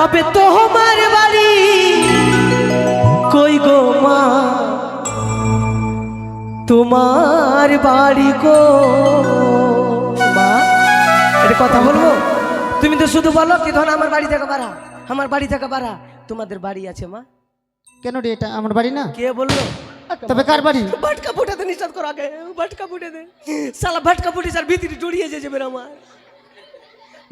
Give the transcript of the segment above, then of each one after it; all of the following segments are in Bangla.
তবে তোমার বাড়ি। কই গো মা? তোমার বাড়ি গো মা। এটা কথা বলব? তুমি তো শুধু বলো কি ধর আমার বাড়ি থেকে বাড়া। আমার বাড়ি থেকে বাড়া। তোমাদের বাড়ি আছে মা। কেন রে এটা আমার বাড়ি না? কে বলল? তবে কার বাড়ি? ভটকা ফুটে দে নিষেধ করো আগে। ভটকা ফুটে দে। সালা ভটকা ফুটে যার ভিতরে জড়িয়ে যে যাবে আমার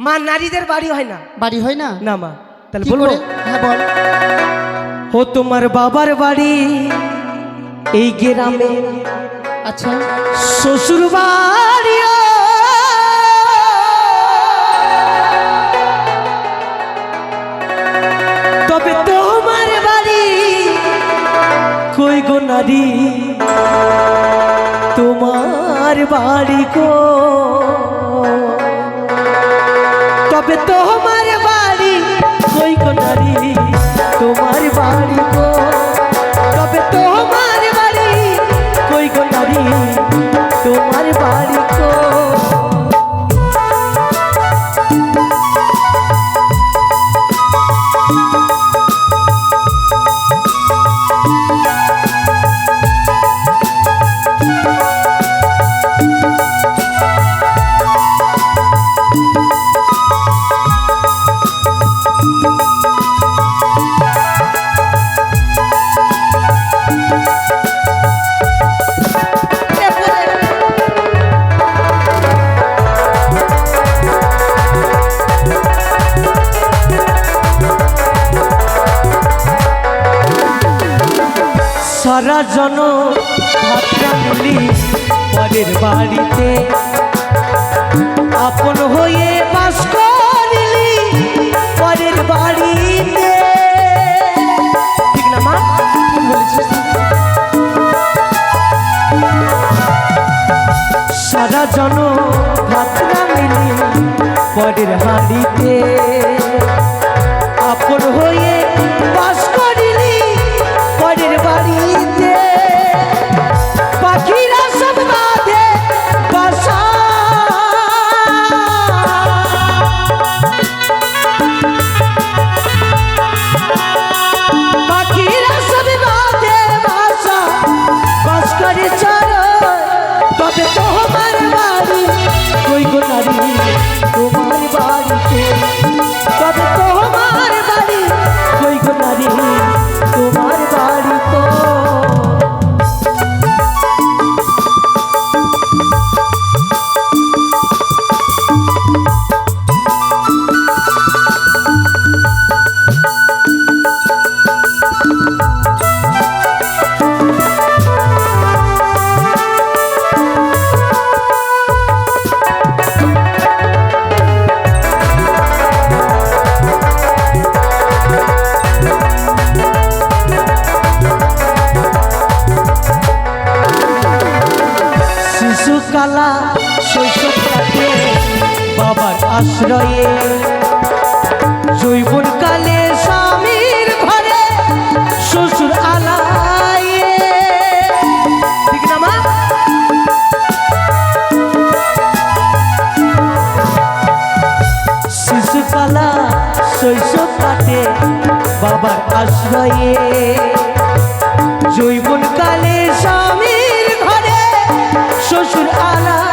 মা নারীদের বাড়ি হয় না। বাড়ি হয় না? না মা। তাহলে বলব? হ্যাঁ বল। ও তোমার বাবার বাড়ি এই গ্রামে। আচ্ছা। শ্বশুর বাড়ি তবে তোমার বাড়ি কই গো নারী? তোমার বাড়ি গো সারা জন ভাতটা পরের বাড়িতে। আপন হয়ে বাস করিলি পরের বাড়িতে। সারা জন মিলি পরের হাড়িতে আশ্রয়ে। জৈবন কালে স্বামীর ঘরে শ্বশুর আলায়ে। ঠিক না, মা? শিশুকালা শৈশব কাটে বাবার আশ্রয়ে। জৈবন কালে স্বামীর ঘরে শ্বশুর আলায়ে।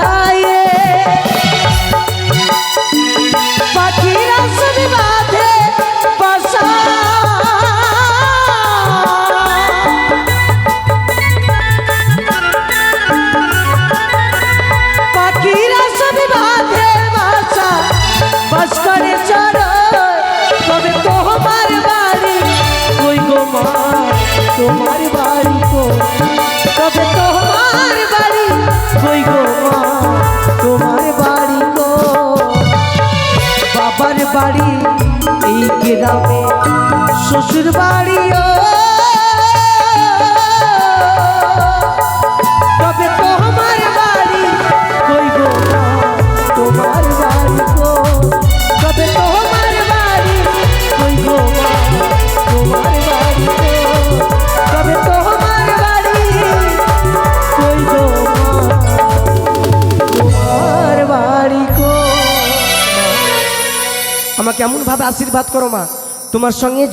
গ্রামে শ্বশুর বাড়িও আমাকে এমন ভাবে আশীর্বাদ করো মা। তোমার সঙ্গে